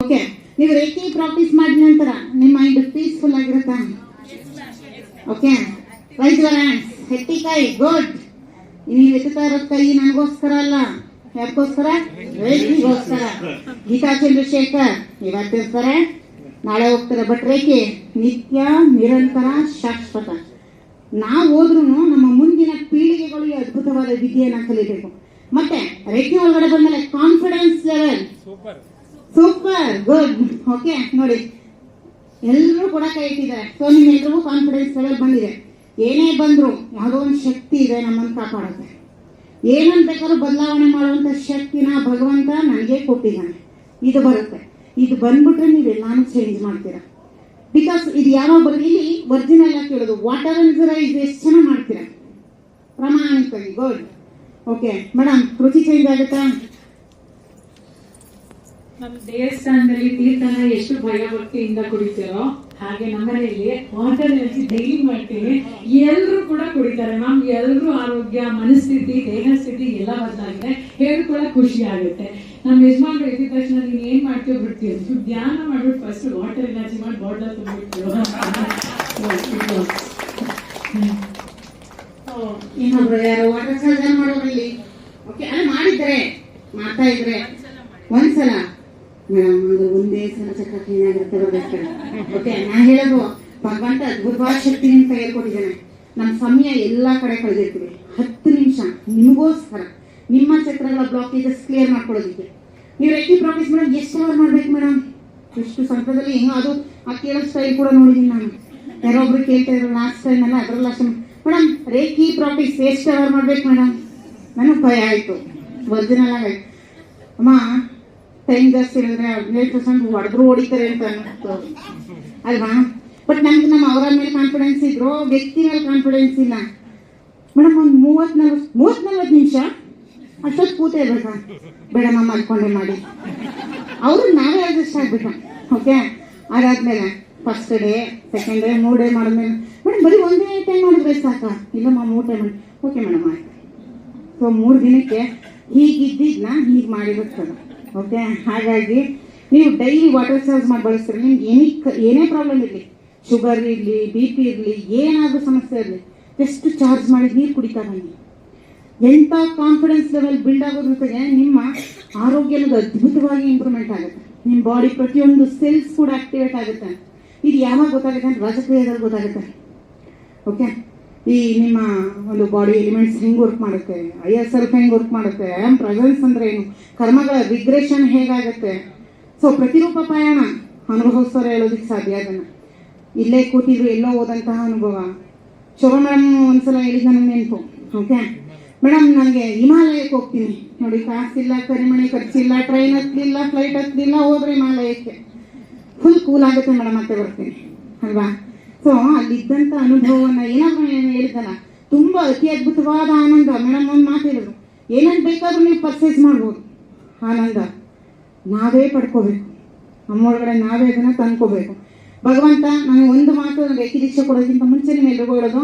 Okay, ನೀವು reiki practice ಮಾಡಿದ ನಂತರ ನಿಮ್ಮ ಮೈಂಡ್ ಪೀಸ್ಫುಲ್ ಆಗಿರುತ್ತಾ? ಓಕೆ ರೈಟ್ ಹೆಟ್ಟಿ ಕೈ ಗುಡ್ ನೀವು ಎತ್ತುತ್ತಾ ಇರೋದ್ ಕೈ ನನಗೋಸ್ಕರ ಅಲ್ಲ. ಯಾಕೋಸ್ಕರ ರೇಖಿಗೋಸ್ಕರ. ಗೀತಾ ಚಂದ್ರಶೇಖರ್ ಇವತ್ತಿರ್ತಾರೆ ನಾಳೆ ಹೋಗ್ತಾರೆ ಬಟ್ ರೇಖೆ, ನಿತ್ಯ, ನಿರಂತರ, ಶಾಶ್ವತ. ನಾವು ಹೋದ್ರೂ ನಮ್ಮ ಮುಂದಿನ ಪೀಳಿಗೆಗಳು ಅದ್ಭುತವಾದ ವಿದ್ಯೆಯನ್ನ ಕಲಿಬೇಕು. ಮತ್ತೆ ರೇಖೆ ಒಳಗಡೆ ಬಂದ್ಮೇಲೆ confidence level super good okay ನೋಡಿ. ಎಲ್ಲರೂ ಕೂಡ ಕೈ ಇಟ್ಟಿದ್ದಾರೆ ಸೊ ನಿಮ್ಮೆಲ್ರಿಗೂ ಕಾನ್ಫಿಡೆನ್ಸ್ ಲೆವೆಲ್ ಬಂದಿದೆ. ಏನೇ ಬಂದ್ರು ಯಾವುದೋ ಒಂದು ಶಕ್ತಿ ಇದೆ ನಮ್ಮನ್ನು ಕಾಪಾಡುತ್ತೆ ಏನಂತ ಬೇಕಾದ್ರೂ ಬದಲಾವಣೆ ಮಾಡುವಂತ ಶಕ್ತಿನ ಭಗವಂತ ನನಗೆ ಕೊಟ್ಟಿದ್ದಾನೆ. ಇದು ಬರುತ್ತೆ. ಇದು ಬಂದ್ಬಿಟ್ರೆ ನೀವೆಲ್ಲಾನು ಚೇಂಜ್ ಮಾಡ್ತೀರಾ. ಬಿಕಾಸ್ ಇದು ಯಾವಾಗ ಬರುತ್ತೆ? ಇಲ್ಲಿ ಒರಿಜಿನಲ್ ಕೇಳೋದು ವಾಟರ್ ರೈಸ್ ಎಷ್ಟು ಚೆನ್ನಾಗಿ ಮಾಡ್ತೀರಾ? ಪ್ರಾಮಾಣಿಕವಾಗಿ ಗುಡ್ ಓಕೆ ಮೇಡಮ್ ರುಚಿ ಚೇಂಜ್ ಆಗುತ್ತಾ? ನಮ್ಮ ದೇವಸ್ಥಾನದಲ್ಲಿ ತೀರ್ಥನ ಎಷ್ಟು ಭಯ ಭಕ್ತಿಯಿಂದ ಕುಡಿತೀರೋ ಹಾಗೆ ನಮ್ಮನೆಯಲ್ಲಿ ವಾಟರ್ ಎನರ್ಜಿ ಡೈಲಿ ಮಾಡ್ತೀವಿ ಎಲ್ಲರೂ ಕೂಡ ಕುಡಿತಾರೆ. ಮ್ಯಾಮ್ ಎಲ್ಲರೂ ಆರೋಗ್ಯ, ಮನಸ್ಥಿತಿ ದೇಹ ಸ್ಥಿತಿ ಎಲ್ಲ ಬದಲಾಗಿದೆ ಕೂಡ ಖುಷಿ ಆಗುತ್ತೆ. ನಮ್ಮ ಯಜಮಾನ್ರು ಎದ್ದ ತಕ್ಷಣ ನೀನ್ ಏನ್ ಮಾಡ್ತೀವಿ ಬಿಡ್ತೀವಿ ಧ್ಯಾನ ಮಾಡ್ಬಿಟ್ಟು ಫಸ್ಟ್ ವಾಟರ್ ಎನರ್ಜಿ ಮಾಡಿ ಬಾಟ್ಲ ತುಂಬಿಟ್ಟು ಇನ್ನೊಬ್ರು ಯಾರು ವಾಟರ್ ಸರ್ಜನ್ ಮಾಡೋರಲ್ಲಿ. ಓಕೆ ಅಲ್ಲ ಮಾಡಿದ್ರೆ ಮಾಡ್ತಾ ಇದ್ರೆ. ಒಂದ್ಸಲ. ಮೇಡಮ್ ಅದು ಒಂದೇ ಸಲ ಚಕ್ರ ಕ್ಲೀನ್ ಆಗಿರುತ್ತೆ ಓಕೆ ನಾ ಹೇಳೋದು ಭಗವಂತ ಅದ್ಭುತವಾದ ಶಕ್ತಿ ನಿಮ್ ಕೈಯಲ್ಲಿ ಕೊಟ್ಟಿದ್ದಾನೆ. ನಮ್ಮ ಸಮಯ ಎಲ್ಲಾ ಕಡೆ ಕಳೆದಿರ್ತೀವಿ ಹತ್ತು ನಿಮಿಷ. ನಿಮಗೋಸ್ಕರ. ನಿಮ್ಮ ಚಕ್ರಗಳ ಬ್ಲಾಕೇಜಸ್ ಕ್ಲಿಯರ್ ಮಾಡ್ಕೊಳ್ಳೋದಿಕ್ಕೆ ನೀವು ರೆಕ್ಕಿ ಪ್ರಾಕ್ಟೀಸ್ ಮೇಡಮ್ ಎಷ್ಟು ಅವರ್ ಮಾಡ್ಬೇಕು ಮೇಡಮ್? ಎಷ್ಟು ಸಂಕಟದಲ್ಲಿ ಏನೋ ಅದು ಆ ಕೇಳೋ ಸ್ಟೈಲ್ ಕೂಡ ನೋಡಿದೀನಿ ನಾನು. ಯಾರೊಬ್ರು ಕೇಳ್ತಾ ಇದ್ರು ಲಾಸ್ಟ್ ಟೈಮ್ ಅಲ್ಲ ಅದರಲ್ಲ ಅಷ್ಟು ಮೇಡಮ್ ರೇಖಿ ಪ್ರಾಫಿಟ್ ಎಷ್ಟು ಕವರ್ ಮಾಡ್ಬೇಕು ಮೇಡಮ್ ನನಗೆ ಭಯ ಆಯಿತು. ಒರಿಜಿನಲ್ ಆಗಾಯ್ತು ಅಮ್ಮ, ಟೈಮ್ ಜಾಸ್ತಿ ಹೇಳಿದ್ರೆ ಹದಿನೈದು ಪರ್ಸೆಂಟ್ ಹೊಡೆದ್ರು ಹೊಡಿತಾರೆ ಅಂತ ಅನ್ನಿಸ್ತು. ಅಲ್ವಾ? ಬಟ್ ನಮ್ಗೆ ನಮ್ಮ ಅವರ ಮೇಲೆ ಕಾನ್ಫಿಡೆನ್ಸ್ ಇದ್ರು, ವ್ಯಕ್ತಿ ಮೇಲೆ ಕಾನ್ಫಿಡೆನ್ಸ್ ಇಲ್ಲ. ಮೇಡಮ್ ಒಂದು ಮೂವತ್ ನಲ್ವತ್ತು ಮೂವತ್ ನಲ್ವತ್ತು ನಿಮಿಷ? ಅಷ್ಟೊತ್ತು ಕೂತೇ ಇರ್ಬೇಕಾ? ಬೇಡಮ್ಮ ಮಾಡ್ಕೊಂಡೆ ಮಾಡಿ. ಅವರು ನಾವೇ ಅಡ್ಜಸ್ಟ್ ಆಗ್ಬೇಕು. ಓಕೆ ಅದಾದ್ಮೇಲೆ ಫಸ್ಟ್ ಡೇ ಸೆಕೆಂಡ್ ಡೇ ಮೂರ್ ಡೇ ಮಾಡಿದ್ಮೇಲೆ ಬರೀ ಒಂದೇ ಟೈಮ್ ಮಾಡಿದ್ರೆ ಸಾಕಾ? ಇಲ್ಲಮ್ಮ ಮೂರು ಟೈಮ್ ಓಕೆ ಮೇಡಮ್ ಆಯ್ತು. ಸೊ ಮೂರು ದಿನಕ್ಕೆ ಹೀಗಿದ್ದಿದ್ನ, ಹೀಗೆ ಮಾಡಿಬಿಡ್ತದೆ ಓಕೆ ಹಾಗಾಗಿ ನೀವು ಡೈಲಿ ವಾಟರ್ ಚಾರ್ಜ್ ಮಾಡಿ ಬಳಸ್ತೀರಿ. ನಿಮ್ಗೆ ಏನೇ ಏನೇ ಪ್ರಾಬ್ಲಮ್ ಇರಲಿ ಶುಗರ್ ಇರಲಿ ಬಿ ಪಿ ಇರಲಿ, ಏನಾದರೂ ಸಮಸ್ಯೆ ಇರಲಿ ಎಷ್ಟು ಚಾರ್ಜ್ ಮಾಡಿ ನೀರು ಕುಡಿತಾ ಬನ್ನಿ. ಎಂಥ ಕಾನ್ಫಿಡೆನ್ಸ್ ಲೆವೆಲ್ ಬಿಲ್ಡ್ ಆಗೋದ್ರ ಜೊತೆಗೆ ನಿಮ್ಮ ಆರೋಗ್ಯ ಅನ್ನೋದು ಅದ್ಭುತವಾಗಿ ಇಂಪ್ರೂವ್ಮೆಂಟ್ ಆಗುತ್ತೆ. ನಿಮ್ಮ ಬಾಡಿ ಪ್ರತಿಯೊಂದು ಸೆಲ್ಸ್ ಕೂಡ ಆಕ್ಟಿವೇಟ್ ಆಗುತ್ತೆ. ಇದು ಯಾವಾಗ ಗೊತ್ತಾಗುತ್ತೆ ಅಂತ ರಾಜಕೀಯದಲ್ಲಿ ಗೊತ್ತಾಗುತ್ತೆ. ಓಕೆ ಈ ನಿಮ್ಮ ಒಂದು ಬಾಡಿ ಎಲಿಮೆಂಟ್ಸ್ ಹೆಂಗ್ ವರ್ಕ್ ಮಾಡುತ್ತೆ? ಐ ಎಸ್ ಎಲ್ ಹೆಂಗ್ ವರ್ಕ್ ಮಾಡುತ್ತೆ? ಐ ಆಮ್ ಪ್ರೆಸೆನ್ಸ್ ಅಂದ್ರೆ ಏನು? ಕರ್ಮಗಳ ರಿಗ್ರೆಷನ್ ಹೇಗಾಗುತ್ತೆ? ಸೊ ಪ್ರತಿರೂಪ ಪ್ರಯಾಣ ಅನುಭವಿಸೋರು ಹೇಳೋದಕ್ಕೆ ಸಾಧ್ಯ ಅದನ್ನ. ಇಲ್ಲೇ ಕೂತಿದ್ರು ಎಲ್ಲೋ ಹೋದಂತಹ ಅನುಭವ. ಶೋಭಾ ಮೇಡಮ್ ಒಂದ್ಸಲ ಹೇಳಿದ ನನಗೆ ನೆನಪು. ಓಕೆ ಮೇಡಮ್ ನನಗೆ ಹಿಮಾಲಯಕ್ಕೆ ಹೋಗ್ತೀನಿ. ನೋಡಿ ಕಾಸಿಲ್ಲ ಕರಿಮಣಿ ಖರ್ಚಿಲ್ಲ ಟ್ರೈನ್ ಹತ್ತಲಿಲ್ಲ ಫ್ಲೈಟ್ ಹತ್ತಲಿಲ್ಲ ಹೋದ್ರೆ ಹಿಮಾಲಯಕ್ಕೆ. ಫುಲ್ ಕೂಲ್ ಆಗುತ್ತೆ ಮೇಡಮ್ ಮತ್ತೆ ಬರ್ತೀನಿ. ಅಲ್ವಾ? ಸೊ ಅಲ್ಲಿದ್ದಂತ ಅನುಭವವನ್ನ ಏನಾದ್ರು ಹೇಳಿದಲ್ಲ ತುಂಬಾ ಅತಿ ಅದ್ಭುತವಾದ ಆನಂದ. ಮೇಡಮ್ ಒಂದು ಮಾತು ಹೇಳಿದ್ರು. ಏನಂತ ಬೇಕಾದ್ರೂ ನೀವು ಪರ್ಚೇಸ್ ಮಾಡ್ಬೋದು. ಆನಂದ. ನಾವೇ ಪಡ್ಕೋಬೇಕು. ನಮ್ಮೊಳಗಡೆ ನಾವೇ ಅದನ್ನ ತಂದ್ಕೋಬೇಕು. ಭಗವಂತ ನಾನು ಒಂದು ಮಾತು ರೇಖಿ ದೀಕ್ಷೆ ಕೊಡೋದಕ್ಕಿಂತ ಮುಂಚೆ ನೀವು ಎಲ್ರಿಗೂ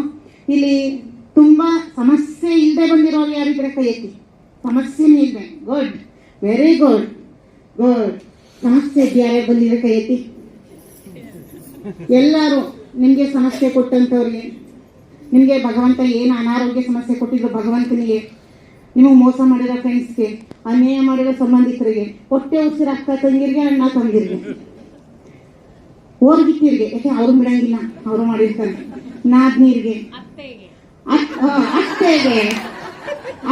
ಇಲ್ಲಿ ತುಂಬಾ ಸಮಸ್ಯೆ ಇಲ್ಲದೆ ಬಂದಿರೋರು ಯಾರಿದ್ರೆ ಕೈ ಎತ್ತಿ. ಸಮಸ್ಯೆನೇ ಇಲ್ಲದೆ ಗುಡ್ ವೆರಿ ಗುಡ್ ಗುಡ್ ಸಮಸ್ಯೆ ಯಾರೇ ಬಂದಿದ್ರೆ ಕೈ ಎತ್ತಿ? ಎಲ್ಲರೂ. ನಿಮಗೆ ಸಮಸ್ಯೆ ಕೊಟ್ಟಂಥವ್ರಿಗೆ ನಿಮಗೆ ಭಗವಂತ ಏನು ಅನಾರೋಗ್ಯ ಸಮಸ್ಯೆ ಕೊಟ್ಟಿದ್ರು ಭಗವಂತನಿಗೆ ನಿಮಗೆ ಮೋಸ ಮಾಡಿರೋ ಫ್ರೆಂಡ್ಸ್ಗೆ ಅನ್ಯಾಯ ಮಾಡಿರೋ ಸಂಬಂಧಿಕರಿಗೆ ಹೊಟ್ಟೆ ಉಸಿರು ಅಕ್ಕ ತಂಗಿರಿಗೆ ಅಣ್ಣ ತಂಗಿರಿಗೆ. ಓರ್ಗಿತ್ತಿರಿಗೆ ಯಾಕೆ ಅವ್ರು ಬಿಡಂಗಿಲ್ಲ ಅವರು ಮಾಡಿರ್ತಾರೆ. ನಾದ್ನೀರಿಗೆ. ಅತ್ತೆಗೆ.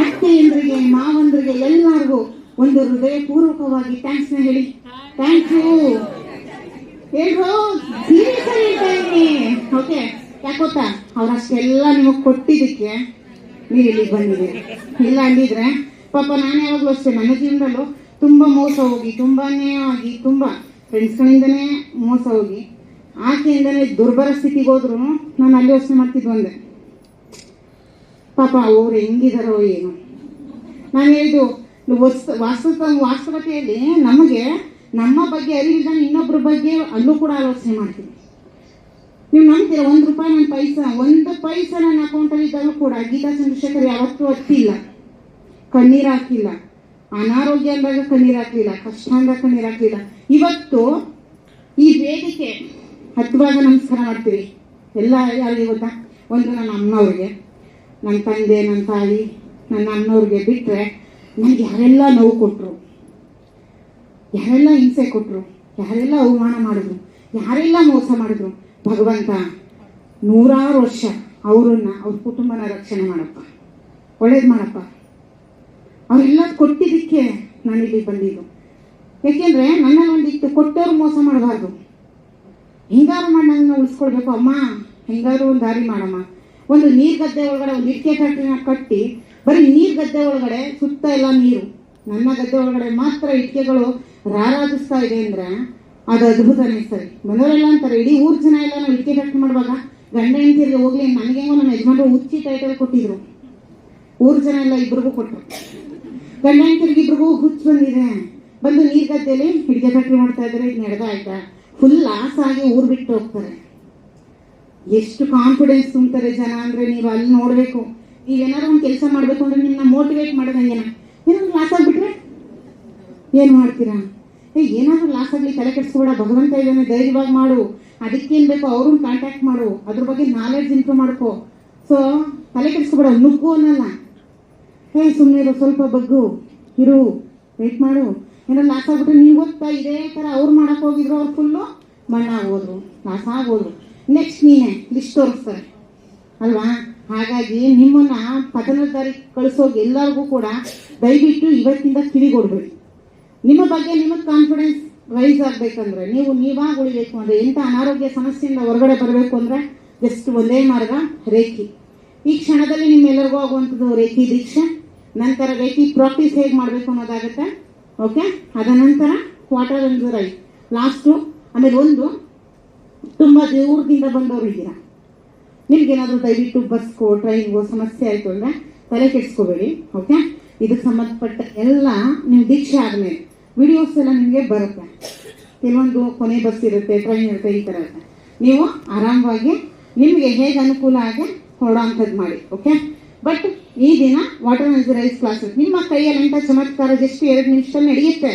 ಅತ್ತೆಯಂದ್ರಿಗೆ ಮಾವಂದ್ರಿಗೆ ಎಲ್ಲರಿಗೂ ಒಂದು ಹೃದಯ ಪೂರ್ವಕವಾಗಿ ಥ್ಯಾಂಕ್ಸ್ನ ಹೇಳಿ. ಥ್ಯಾಂಕ್ ಯು ಹೇಳ್ರು ಸೀರಿಯಸ್ ಆಗಿ ಓಕೆ ಯಾಕೋತಾ ಅವ್ರಷ್ಟೆಲ್ಲ ನಿಮಗೆ ಕೊಟ್ಟಿದ್ದಕ್ಕೆ ನೀವು ಇಲ್ಲಿಗೆ ಬಂದಿದ್ದೀರಿ. ಇಲ್ಲ ಅಂದಿದ್ರೆ, ಪಾಪ ನಾನು ಯಾವಾಗಲೂ ಅಷ್ಟೇ, ನನ್ನ ಜೀವನದಲ್ಲೂ ತುಂಬಾ ಮೋಸ ಹೋಗಿ ತುಂಬಾ ಆಗಿ, ತುಂಬಾ ಫ್ರೆಂಡ್ಸ್ಗಳಿಂದನೇ ಮೋಸ ಹೋಗಿ, ಆಕೆಯಿಂದನೇ ದುರ್ಬಲ ಸ್ಥಿತಿಗೆ ಹೋದ್ರು ನಾನು ಅಲ್ಲಿ ಯೋಚನೆ ಮಾಡ್ತಿದ್ವು ಒಂದೆ ಪಾಪ ಅವ್ರು ಹೆಂಗಿದಾರೋ ಏನು. ನಾನು ಹೇಳಿದ್ದು ವಸ್ತು ವಾಸ್ತವ ವಾಸ್ತವತೆಯಲ್ಲಿ ನಮಗೆ ನಮ್ಮ ಬಗ್ಗೆ ಅರಿವಿದ್ದಾನೆ ಇನ್ನೊಬ್ಬರ ಬಗ್ಗೆ ಅಲ್ಲೂ ಕೂಡ ಆಲೋಚನೆ ಮಾಡ್ತೀವಿ. ನೀವು ನಂಬ್ತೀರ ಒಂದು ರೂಪಾಯಿ ನನ್ನ ಪೈಸ, ಒಂದು ಪೈಸಾ ನನ್ನ ಅಕೌಂಟಲ್ಲಿ ಇದ್ದಾಗಲೂ ಕೂಡ ಗೀತಾ ಚಂದ್ರಶೇಖರ್ ಯಾವತ್ತೂ ಹತ್ತಿಲ್ಲ ಕಣ್ಣೀರು ಹಾಕಿಲ್ಲ. ಅನಾರೋಗ್ಯ ಅಂದಾಗ ಕಣ್ಣೀರ್ ಹಾಕ್ಲಿಲ್ಲ, ಕಷ್ಟ ಅಂದಾಗ ಕಣ್ಣೀರ್ ಹಾಕ್ಲಿಲ್ಲ. ಇವತ್ತು ಈ ವೇದಿಕೆ ಹತ್ತುವಾಗ ನಮಸ್ಕಾರ ಮಾಡ್ತೀವಿ. ಎಲ್ಲ ಯಾರಿಗೆ ಗೊತ್ತಾ? ಒಂದು ನನ್ನ ಅಮ್ಮನವ್ರಿಗೆ ನನ್ನ ತಂದೆ, ನನ್ನ ತಾಯಿ, ನನ್ನ ಅಣ್ಣವ್ರಿಗೆ ಬಿಟ್ಟರೆ ನನಗೆ ಯಾರೆಲ್ಲ ನೋವು ಕೊಟ್ಟರು ಯಾರೆಲ್ಲ ಹಿಂಸೆ ಕೊಟ್ಟರು ಯಾರೆಲ್ಲ ಅವಮಾನ ಮಾಡಿದ್ರು, ಯಾರೆಲ್ಲ ಮೋಸ ಮಾಡಿದ್ರು ಭಗವಂತ ನೂರಾರು ವರ್ಷ ಅವರನ್ನ ಅವ್ರ ಕುಟುಂಬನ ರಕ್ಷಣೆ ಮಾಡಪ್ಪ. ಒಳ್ಳೇದು ಮಾಡಪ್ಪ. ಅವರೆಲ್ಲ ಕೊಟ್ಟಿದ್ದಕ್ಕೆ ನಾನಿಲ್ಲಿ ಬಂದಿದ್ದು. ಯಾಕೆಂದ್ರೆ ನನ್ನಲ್ಲಿ ಒಂದಿತ್ತು ಕೊಟ್ಟವ್ರು ಮೋಸ ಮಾಡಬಾರ್ದು. ಹಿಂಗಾರು ಮಾಡಿ ನನ್ನ ಉಳಿಸ್ಕೊಳ್ಬೇಕು, ಅಮ್ಮ. ಹಿಂಗಾರು ಒಂದು ದಾರಿ ಮಾಡಮ್ಮ. ಒಂದು ನೀರು ಗದ್ದೆ ಒಳಗಡೆ ಒಂದು ಇಟ್ಟಿಗೆ ಕಟ್ಟಿನ ಕಟ್ಟಿ, ಬರೀ ನೀರು ಗದ್ದೆ ಒಳಗಡೆ ಸುತ್ತ ಎಲ್ಲ ನೀರು. ನನ್ನ ಗದ್ದೆ ಒಳಗಡೆ ಮಾತ್ರ ಇಟ್ಟಿಗೆಗಳು ರಾರಾಜಿಸ್ತಾ ಇದೆ ಅಂದ್ರೆ ಅದು ಅದ್ಭುತ ಅನಿಸ್ತದೆ ಬಂದವರೆಲ್ಲ ಅಂತಾರೆ, ಇಡೀ ಊರ್ ಜನ ಎಲ್ಲ ನಾವು ಇಟ್ಕೆ ಕಟ್ ಮಾಡುವಾಗ ಗಂಡ ಹೆಂಡತಿಯರಿಗೆ ಹೋಗ್ಲಿ ನನಗೇನೋ ನಮ್ಮ ಯಜಮಾನ್ರು ಹುಚ್ಚಿ ಟೈಟಲ್ ಕೊಟ್ಟಿದ್ರು. ಊರ್ ಜನ ಎಲ್ಲ ಇಬ್ರಿಗೂ ಕೊಟ್ಟರು ಗಂಡ ಹೆಂಡತಿಯರಿಗೆ ಇಬ್ರಿಗೂ ಹುಚ್ಚು ಬಂದಿದೆ. ಬಂದು ನೀರ್ ಗದ್ದೆಯಲ್ಲಿ ಹಿಡಿಗೆ ಫ್ಯಾಕ್ಟ್ರಿ ಮಾಡ್ತಾ ಇದ್ದಾರೆ ಇದು ನಡೆದ ಆಯ್ತಾ? ಫುಲ್ ಲಾಸ್ ಆಗಿ ಊರ್ ಬಿಟ್ಟು ಹೋಗ್ತಾರೆ. ಎಷ್ಟು ಕಾನ್ಫಿಡೆನ್ಸ್ ತುಂಬ್ತಾರೆ ಜನ ಅಂದ್ರೆ ನೀವು ಅಲ್ಲಿ ನೋಡ್ಬೇಕು. ನೀವೇನಾದ್ರು ಒಂದು ಕೆಲಸ ಮಾಡ್ಬೇಕು ಅಂದ್ರೆ ನಿನ್ನ ಮೋಟಿವೇಟ್ ಮಾಡೋದಂಗೆನ ಏನಾದ್ರು ಲಾಸ್ ಆಗ್ಬಿಟ್ರೆ ಏನ್ ಮಾಡ್ತೀರಾ? ಏನಾದ್ರು ಲಾಸ್ ಆಗ್ಲಿ ತಲೆ ಕೆಡಿಸ್ಕೋಬೇಡ, ಭಗವಂತ ಇದನ್ನ ಧೈರ್ಯವಾಗಿ ಮಾಡು. ಅದಕ್ಕೇನ್ ಬೇಕೋ ಅವ್ರನ್ನ ಕಾಂಟ್ಯಾಕ್ಟ್ ಮಾಡು. ಅದ್ರ ಬಗ್ಗೆ ನಾಲೆಡ್ಜ್ ಇಂಪ್ರೂವ್ ಮಾಡ್ಕೋ. ಸೊ ತಲೆ ಕೆಡಿಸ್ಕೋಬೇಡ, ನುಗ್ಗು ಅನ್ನಲ್ಲ. ಹೇ ಸುಮ್ಮನೆ ಇರೋ, ಸ್ವಲ್ಪ ಬಗ್ಗು. ಇರು ವೇಟ್ ಮಾಡು. ಏನೋ ಲಾಸ್ ಆಗ್ಬಿಟ್ರೆ ನೀವು ಗೊತ್ತಾ, ಇದೇ ಥರ ಅವ್ರು ಮಾಡಕ್ ಹೋಗಿದ್ರು, ಅವ್ರು ಫುಲ್ಲು ಮಣ್ಣಾಗೋದ್ರು ಲಾಸ್ ಆಗೋದ್ರು. ನೆಕ್ಸ್ಟ್ ನೀನೆ ಲಿಸ್ಟ್ ತೋರಿಸ್ತಾರೆ. ಅಲ್ವಾ? ಹಾಗಾಗಿ ನಿಮ್ಮನ್ನ ಪತನದ ದಾರಿ ಕಳಿಸೋಗಿ ಎಲ್ಲರಿಗೂ ಕೂಡ ದಯವಿಟ್ಟು ಇವತ್ತಿಂದ ಕಿವಿಗೊಡ್ಬೇಡಿ. ನಿಮ್ಮ ಬಗ್ಗೆ ನಿಮಗೆ ಕಾನ್ಫಿಡೆನ್ಸ್ ರೈಸ್ ಆಗ್ಬೇಕಂದ್ರೆ ನೀವು ನೀವಾಗ ಉಳಿಬೇಕು ಅಂದ್ರೆ ಇಂಥ ಅನಾರೋಗ್ಯ ಸಮಸ್ಯೆಯಿಂದ ಹೊರಗಡೆ ಬರಬೇಕು ಅಂದ್ರೆ ಜಸ್ಟ್ ಒಂದೇ ಮಾರ್ಗ, ರೇಖಿ. ಈ ಕ್ಷಣದಲ್ಲಿ ನಿಮ್ಮೆಲ್ಲರಿಗೂ ಆಗುವಂಥದ್ದು ರೇಖಿ ದೀಕ್ಷೆ, ನಂತರ ರೇಖಿ ಪ್ರಾಕ್ಟೀಸ್ ಹೇಗೆ ಮಾಡಬೇಕು ಅನ್ನೋದಾಗುತ್ತೆ ಓಕೆ ಅದ ನಂತರ ಕ್ವಾಟರ್ ಒಂದು ರೈ ಲಾಸ್ಟು ಆಮೇಲೆ ಒಂದು, ತುಂಬ ದೂರದಿಂದ ಬಂದವರು ಇದ್ದೀರಾ? ನಿಮ್ಗೇನಾದ್ರೂ ದಯವಿಟ್ಟು ಬಸ್ಗೋ ಟ್ರೈನ್ಗೋ ಸಮಸ್ಯೆ ಆಯಿತು ಅಂದರೆ ತಲೆ ಕೆಡಿಸ್ಕೋಬೇಡಿ ಓಕೆ ಇದಕ್ಕೆ ಸಂಬಂಧಪಟ್ಟ ಎಲ್ಲ ನೀವು ದೀಕ್ಷೆ ಆದಮೇಲೆ ವಿಡಿಯೋಸ್ ಎಲ್ಲ ನಿಮಗೆ ಬರುತ್ತೆ. ಕೆಲವೊಂದು ಕೊನೆ ಬಸ್ ಇರುತ್ತೆ ಟ್ರೈನ್ ಇರುತ್ತೆ, ಈ ಥರ ಇರುತ್ತೆ. ನೀವು ಆರಾಮವಾಗಿ ನಿಮಗೆ ಹೇಗೆ ಅನುಕೂಲ ಆಗಿ ಹೊರಡೋಂಥದ್ದು ಮಾಡಿ ಓಕೆ ಬಟ್ ಈ ದಿನ ವಾಟರ್ ರೈಸ್ ಕ್ಲಾಸಸ್ ನಿಮ್ಮ ಕೈಯಲ್ಲಿ ಅಂತ ಚಮತ್ಕಾರ? ಜಸ್ಟ್ ಎರಡು ನಿಮಿಷದಲ್ಲಿ ನಡೆಯುತ್ತೆ.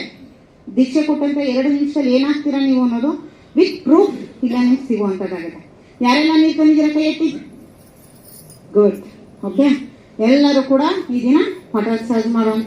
ದೀಕ್ಷೆ ಕೊಟ್ಟಂತ ಎರಡು ನಿಮಿಷದಲ್ಲಿ ಏನಾಗ್ತೀರಾ ನೀವು ಅನ್ನೋದು ವಿತ್ ಪ್ರೂಫ್ ಇಲ್ಲ ನಿಮ್ಗೆ ಸಿಗುವಂಥದ್ದಾಗುತ್ತೆ. ಯಾರೆಲ್ಲ ನೀರು ತಂದಿದ್ದೀರ ಕೈ ಎತ್ತಿ ಗುಡ್ ಓಕೆ ಎಲ್ಲರೂ ಕೂಡ ಈ ದಿನ ವಾಟರ್ ಚಾರ್ಜ್ ಮಾಡುವಂಥ